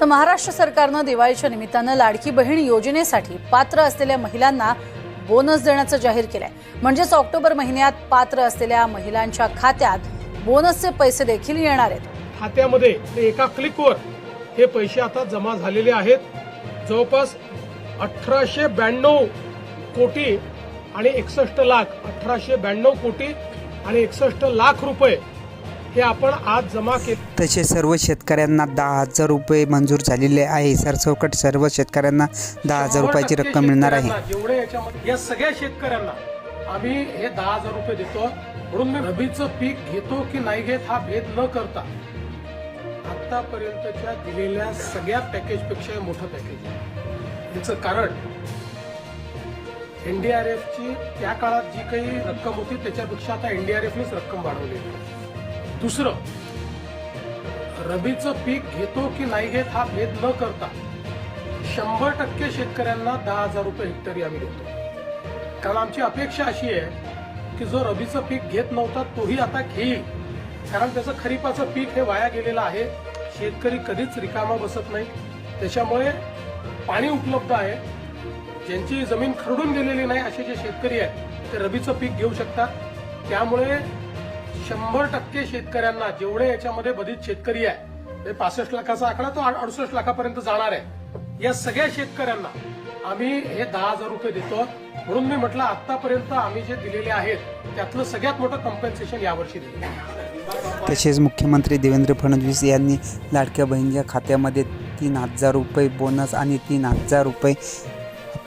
तर महाराष्ट्र सरकारनं दिवाळीच्या निमित्तानं लाडकी बहीण योजनेसाठी पात्र असलेल्या महिलांना बोनस देण्याचं जाहीर केलंय. म्हणजेच ऑक्टोबर महिन्यात पात्र असलेल्या महिलांच्या खात्यात बोनसचे पैसे देखील येणार आहेत. खात्यामध्ये ते एका क्लिकवर हे पैसे आता जमा झालेले आहेत. जवळपास अठराशे ब्याण्णव कोटी आणि एकसष्ट लाख अठराशे ब्याण्णव कोटी आणि एकसष्ट लाख रुपये हे आपण आज जमा केले. तसे सर्व शेतकऱ्यांना दहा हजार रुपये मंजूर झालेले आहे. सरसकट सर्व शेतकऱ्यांना दहा हजार रुपयाची रक्कम मिळणार आहे. जेवढे याच्यामध्ये या सगळ्या शेतकऱ्यांना आम्ही हे दहा हजार रुपये देतो. म्हणून मी रबीचं पीक घेतो की नाही घेत हा भेद न करता आतापर्यंतच्या दिलेल्या सगळ्या पॅकेजपेक्षा हे मोठं पॅकेज आहे. याचं कारण एनडीआरएफची त्या काळात जी काही रक्कम होती त्याच्यापेक्षा आता एनडीआरएफनेच रक्कम वाढवलेली आहे. दुसरं रबीचं पीक घेतो की नाही घेत हा भेद न करता शंभर टक्के शेतकऱ्यांना दहा हजार रुपये हेक्टरी आम्ही देतो. कारण आमची अपेक्षा अशी आहे की जो रबीचं पीक घेत नव्हता तोही आता घेईल. कारण त्याचं खरीपाचं पीक हे वाया गेलेलं आहे. शेतकरी कधीच रिकामा बसत नाही. त्याच्यामुळे पाणी उपलब्ध आहे. ज्यांची जमीन खरडून गेलेली नाही असे जे शेतकरी आहेत ते रबीचं पीक घेऊ शकतात. त्यामुळे शंभर टक्के शेतकऱ्यांना जेवढे याच्यामध्ये बधित शेतकरी आहे पासष्ट लाखाचा आकडा तो अडुसष्ट लाखापर्यंत जाणार आहे. या सगळ्या शेतकऱ्यांना आम्ही हे दहा हजार रुपये देतो. म्हणून मी म्हटलं आतापर्यंत आम्ही जे दिलेले आहेत त्यातलं सगळ्यात मोठं कम्पेन्सेशन यावर्षी दिलं आहे तसेच मुख्यमंत्री देवेंद्र फडणवीस यांनी लाडक्या बहिणीच्या खात्यामध्ये तीन हजार रुपये बोनस आणि तीन हजार रुपये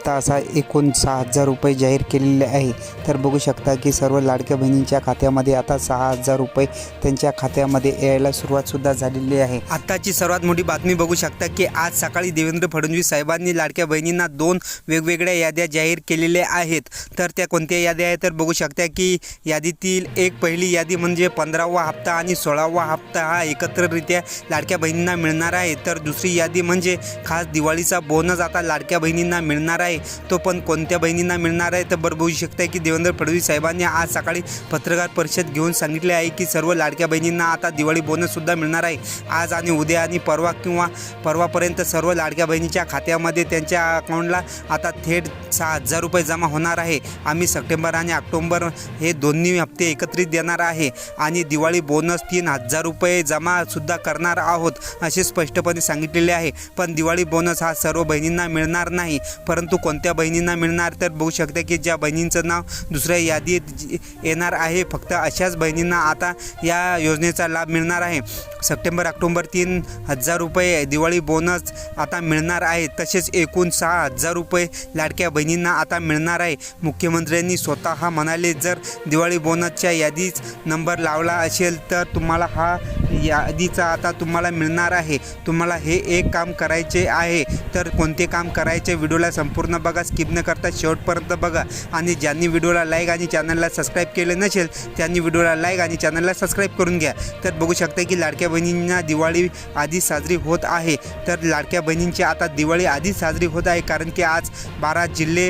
हप्ता असा एकूण सहा हजार रुपये जाहीर केलेले आहे. तर बघू शकता की सर्व लाडक्या बहिणींच्या खात्यामध्ये आता सहा हजार रुपये त्यांच्या खात्यामध्ये यायला सुरुवातसुद्धा झालेली आहे. आत्ताची सर्वात मोठी बातमी बघू शकता की आज सकाळी देवेंद्र फडणवीस साहेबांनी लाडक्या बहिणींना दोन वेगवेगळ्या याद्या जाहीर केलेल्या आहेत. तर त्या कोणत्या याद्या आहेत? तर बघू शकता की यादीतील एक पहिली यादी म्हणजे पंधरावा हप्ता आणि सोळावा हप्ता हा एकत्ररित्या लाडक्या बहिणींना मिळणार आहे. तर दुसरी यादी म्हणजे खास दिवाळीचा बोनस आता लाडक्या बहिणींना मिळणार आहे. तो पण कोणत्या बहिणींना मिळणार आहे तर बरं बघू शकता की देवेंद्र फडणवीस साहेबांनी आज सकाळी पत्रकार परिषद घेऊन सांगितले आहे की सर्व लाडक्या बहिणींना आता दिवाळी बोनससुद्धा मिळणार आहे. आज आणि उद्या आणि परवा किंवा परवापर्यंत सर्व लाडक्या बहिणीच्या खात्यामध्ये त्यांच्या अकाउंटला आता थेट सहा हजार रुपये जमा होणार आहे. आम्ही सप्टेंबर आणि ऑक्टोबर हे दोन्ही हप्ते एकत्रित देणार आहे आणि दिवाळी बोनस तीन हजार रुपये जमासुद्धा करणार आहोत असे स्पष्टपणे सांगितलेले आहे. पण दिवाळी बोनस हा सर्व बहिणींना मिळणार नाही परंतु कोणत्या बहिणींना मिळणार? तर बघू शकता की ज्या बहिणींचं नाव दुसऱ्या यादीत जी- येणार आहे फक्त अशाच बहिणींना आता या योजनेचा लाभ मिळणार आहे. सप्टेंबर ऑक्टोबर तीन हजार रुपये दिवाळी बोनस आता मिळणार आहे. तसेच एकूण सहा हजार रुपये लाडक्या बहिणींना आता मिळणार आहे. मुख्यमंत्र्यांनी स्वतः म्हणाले जर दिवाळी बोनसच्या यादीच नंबर लावला असेल तर तुम्हाला हा यादीचा आता तुम्हाला मिळणार आहे. तुम्हाला हे एक काम करायचे आहे. तर कोणते काम करायचे? व्हिडिओला संपूर्ण बघा स्किप न करता शेवटपर्यंत बघा. आणि ज्यांनी व्हिडिओला लाईक आणि चॅनलला सबस्क्राईब केले नसेल त्यांनी व्हिडिओला लाईक आणि चॅनलला सबस्क्राईब करून घ्या. तर बघू शकता की लाडक्या बहिणींना दिवाळी आधी साजरी होत आहे. तर लाडक्या बहिणींची आता दिवाळी आधी साजरी होत आहे कारण की आज बारा जिल्हे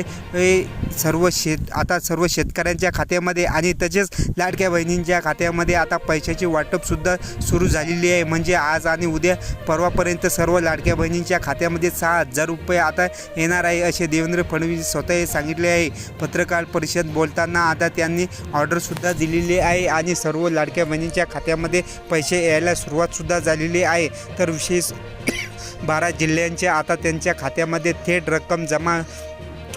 सर्व शेत आता सर्व शेतकऱ्यांच्या खात्यामध्ये आणि तसेच लाडक्या बहिणींच्या खात्यामध्ये आता पैशाची वाटपसुद्धा सुरू झालेली आहे. म्हणजे आज आणि उद्या परवापर्यंत सर्व लाडक्या बहिणींच्या खात्यामध्ये सहा हजार रुपये आता येणार आहे असे देवेंद्र फडणवीस स्वतः सांगितले आहे. पत्रकार परिषद बोलताना आता त्यांनी ऑर्डरसुद्धा दिलेली आहे आणि सर्व लाडक्या बहिणींच्या खात्यामध्ये पैसे यायला सुरुवातसुद्धा झालेली आहे. तर विशेष बारा जिल्ह्यांच्या आता त्यांच्या खात्यामध्ये थेट रक्कम जमा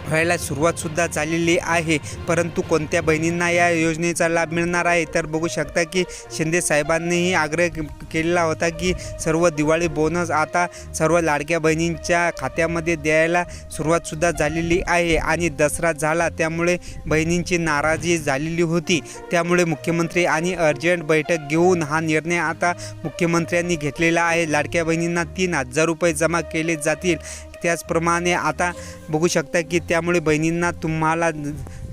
व्हायला सुरुवातसुद्धा झालेली आहे. परंतु कोणत्या बहिणींना या योजनेचा लाभ मिळणार आहे? तर बघू शकता की शिंदे साहेबांनीही आग्रह केलेला होता की सर्व दिवाळी बोनस आता सर्व लाडक्या बहिणींच्या खात्यामध्ये द्यायला सुरुवातसुद्धा झालेली आहे आणि दसरा झाला त्यामुळे बहिणींची नाराजी झालेली होती. त्यामुळे मुख्यमंत्री आणि अर्जंट बैठक घेऊन हा निर्णय आता मुख्यमंत्र्यांनी घेतलेला आहे. लाडक्या बहिणींना तीन हजार रुपये जमा केले जातील. त्याचप्रमाणे आता बघू शकता की त्यामुळे बहिणींना तुम्हाला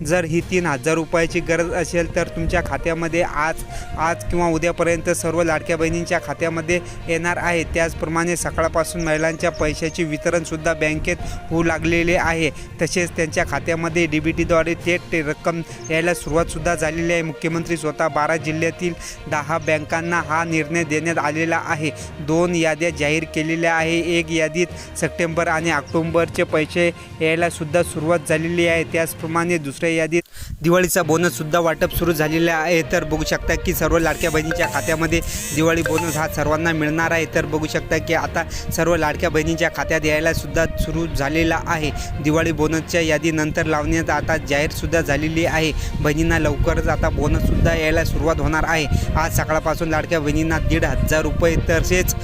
जर ही तीन हजार रुपयाची गरज असेल तर तुमच्या खात्यामध्ये आज आज किंवा उद्यापर्यंत सर्व लाडक्या बहिणींच्या खात्यामध्ये येणार आहे. त्याचप्रमाणे सकाळपासून महिलांच्या पैशाचे वितरणसुद्धा बँकेत होऊ लागलेले आहे. तसेच त्यांच्या खात्यामध्ये डी बी टीद्वारे थेट ते रक्कम यायला सुरुवातसुद्धा झालेली आहे. मुख्यमंत्री स्वतः बारा जिल्ह्यातील दहा बँकांना हा निर्णय देण्यात आलेला आहे. दोन याद्या जाहीर केलेल्या आहे. एक यादीत सप्टेंबर आणि ऑक्टोंबरचे पैसे यायला सुद्धा सुरुवात झालेली आहे. त्याचप्रमाणे दुसऱ्या यादीत दिवाळीचा बोनससुद्धा वाटप सुरू झालेला आहे. तर बघू शकता की सर्व लाडक्या बहिणीच्या खात्यामध्ये दिवाळी बोनस हा सर्वांना मिळणार आहे. तर बघू शकता की आता सर्व लाडक्या बहिणीच्या खात्यात यायला सुद्धा सुरू झालेला आहे. दिवाळी बोनसच्या यादीनंतर लावण्यात आता जाहीरसुद्धा झालेली आहे. बहिणींना लवकरच आता बोनससुद्धा यायला सुरुवात होणार आहे. आज सकाळपासून लाडक्या बहिणींना दीड हजार रुपये तसेच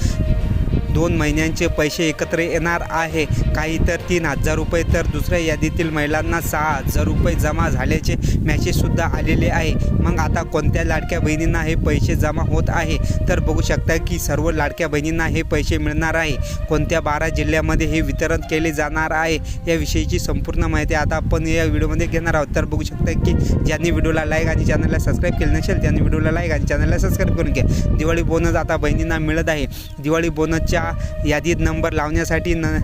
दोन महिन्यांचे पैसे एकत्र येणार आहे. काही तर तीन हजार रुपये तर दुसऱ्या यादीतील महिलांना सहा हजार रुपये जमा झाल्याचे मॅसेजसुद्धा आलेले आहे. मग आता कोणत्या लाडक्या बहिणींना हे पैसे जमा होत आहे? तर बघू शकता की सर्व लाडक्या बहिणींना हे पैसे मिळणार आहे. कोणत्या बारा जिल्ह्यामध्ये हे वितरण केले जाणार आहे? याविषयीची संपूर्ण माहिती आता आपण या व्हिडिओमध्ये घेणार आहोत. तर बघू शकता की ज्यांनी व्हिडिओला लाईक आणि चॅनलला सबस्क्राईब केलं नसेल त्यांनी व्हिडिओला लाईक आणि चॅनलला सबस्क्राईब करून घ्या. दिवाळी बोनस आता बहिणींना मिळत आहे. दिवाळी बोनसच्या यादीत नंबर लावण्यासाठी न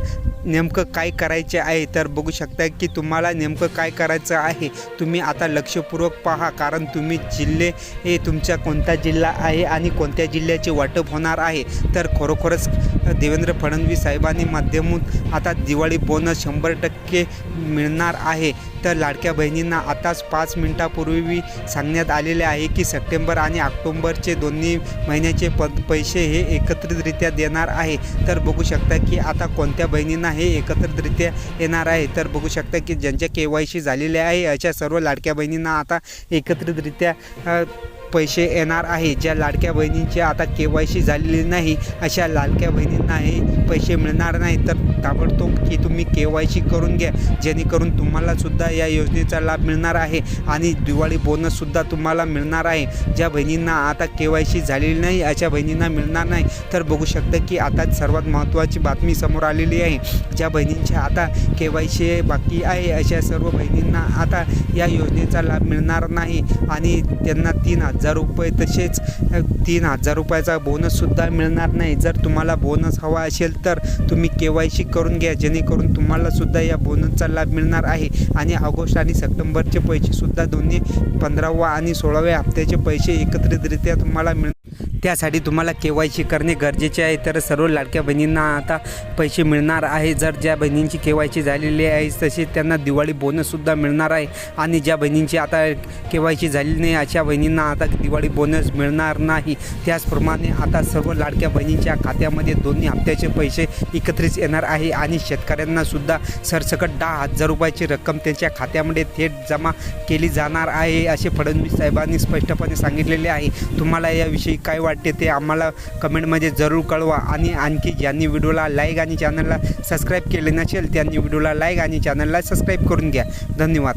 नेमकं काय करायचे आहे तर बघू शकता की तुम्हाला नेमकं काय करायचं आहे. तुम्ही आता लक्षपूर्वक पहा कारण तुम्ही जिल्हे हे तुमचा कोणता जिल्हा आहे आणि कोणत्या जिल्ह्याचे वाटप होणार आहे. तर खरोखरच देवेंद्र फडणवीस साहेबांनी माध्यमातून आता दिवाळी बोनस शंभर टक्के मिळणार आहे. तर लाडक्या बहिणींना आताच पाच मिनिटापूर्वी सांगण्यात आलेले आहे की सप्टेंबर आणि ऑक्टोंबरचे दोन्ही महिन्याचे प पैसे हे एकत्रितरित्या देणार आहे. तर बघू शकता की आता कोणत्या बहिणींना हे एकत्रितरित्या येणार आहे. तर बघू शकता की ज्यांच्या के वाय सी झालेले आहे अशा सर्व लाडक्या बहिणींना आता एकत्रितरित्या पैसे येणार आहे. ज्या लाडक्या बहिणींची आता के वाय सी झालेली नाही अशा लाडक्या बहिणींनाही पैसे मिळणार नाही तर ताबडतोब की तुम्ही के वाय सी करून घ्या. जेणेकरून तुम्हालासुद्धा या योजनेचा लाभ मिळणार आहे आणि दिवाळी बोनससुद्धा तुम्हाला मिळणार आहे. ज्या बहिणींना आता के वाय सी झालेली नाही अशा बहिणींना मिळणार नाही तर बघू शकता की आता सर्वात महत्त्वाची बातमी समोर आलेली आहे. ज्या बहिणींच्या आता के वाय सी बाकी आहे अशा सर्व बहिणींना आता या योजनेचा लाभ मिळणार नाही आणि त्यांना तीन हजार रुपये तसेच तीन हजार रुपयाचा बोनससुद्धा मिळणार नाही. जर तुम्हाला बोनस हवा असेल तर तुम्ही के वाय सी करून घ्या जेणेकरून तुम्हालासुद्धा या बोनसचा लाभ मिळणार आहे. आणि ऑगस्ट आणि सप्टेंबरचे पैसेसुद्धा दोन्ही पंधरावा आणि सोळाव्या हप्त्याचे पैसे एकत्रितरित्या तुम्हाला मिळ त्यासाठी तुम्हाला के वाय सी करणे गरजेचे आहे. तर सर्व लाडक्या बहिणींना आता पैसे मिळणार आहे. जर ज्या बहिणींची के वाय सी झालेली आहे तसेच त्यांना दिवाळी बोनससुद्धा मिळणार आहे. आणि ज्या बहिणींची आता के वाय सी झालेली नाही अशा बहिणींना आता दिवाळी बोनस मिळणार नाही. त्याचप्रमाणे आता सर्व लाडक्या बहिणींच्या खात्यामध्ये दोन्ही हप्त्याचे पैसे एकत्रित येणार आहे. आणि शेतकऱ्यांनासुद्धा सरसकट दहा हजार रुपयाची रक्कम त्यांच्या खात्यामध्ये थेट जमा केली जाणार आहे असे फडणवीस साहेबांनी स्पष्टपणे सांगितलेले आहे. तुम्हाला याविषयी काय वाटते ते आम्हाला कमेंटमध्ये जरूर कळवा. आणि आणखी ज्यांनी व्हिडिओला लाईक आणि चॅनलला सबस्क्राईब केले नसेल त्यांनी व्हिडिओला लाईक आणि चॅनलला सबस्क्राईब करून घ्या. धन्यवाद.